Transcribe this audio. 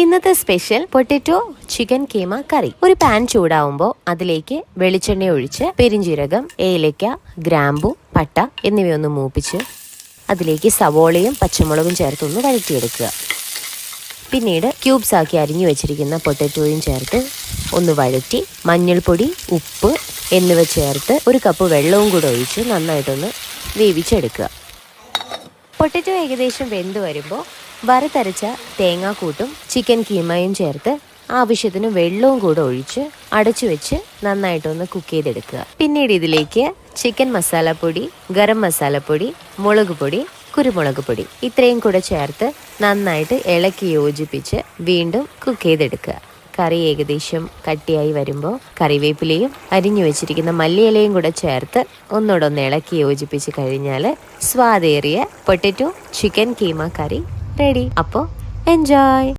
ഇന്നത്തെ special potato chicken keema curry. ഒരു pan ചൂടാവുമ്പോൾ അതിലേക്ക് വെളിച്ചെണ്ണ ഒഴിച്ച് പെരിഞ്ചീരകം ഏലക്ക ഗ്രാമ്പു പട്ട എന്നിവയൊന്ന് മൂപ്പിച്ച് അതിലേക്ക് സവോളയും പച്ചമുളകും ചേർത്തൊന്ന് വഴറ്റിയെടുക്കുക. പിന്നീട് ക്യൂബ്സ് ആക്കി അരിഞ്ഞു വെച്ചിരിക്കുന്ന പൊട്ടറ്റോയും ചേർത്ത് ഒന്ന് വഴറ്റി മഞ്ഞൾപ്പൊടി ഉപ്പ് എന്നിവ ചേർത്ത് ഒരു കപ്പ് വെള്ളവും കൂടെ ഒഴിച്ച് നന്നായിട്ടൊന്ന് വേവിച്ചെടുക്കുക. പൊട്ടറ്റോ ഏകദേശം വെന്ത് വരുമ്പോൾ വറുത്തരച്ച തേങ്ങാക്കൂട്ടും ചിക്കൻ കീമയും ചേർത്ത് ആവശ്യത്തിന് വെള്ളവും കൂടെ ഒഴിച്ച് അടച്ചു വെച്ച് നന്നായിട്ടൊന്ന് കുക്ക് ചെയ്തെടുക്കുക. പിന്നീട് ഇതിലേക്ക് ചിക്കൻ മസാലപ്പൊടി ഗരം മസാലപ്പൊടി മുളക് പൊടി കുരുമുളക് പൊടി ഇത്രയും കൂടെ ചേർത്ത് നന്നായിട്ട് ഇളക്കി യോജിപ്പിച്ച് വീണ്ടും കുക്ക് ചെയ്തെടുക്കുക. കറി ഏകദേശം കട്ടിയായി വരുമ്പോൾ കറിവേപ്പിലയും അരിഞ്ഞു വെച്ചിരിക്കുന്ന മല്ലിയിലയും കൂടെ ചേർത്ത് ഒന്നുകൂടെ ഒന്ന് ഇളക്കി യോജിപ്പിച്ച് കഴിഞ്ഞാൽ സ്വാദേറിയ potato chicken keema curry ready. അപ്പോൾ എൻജോയ്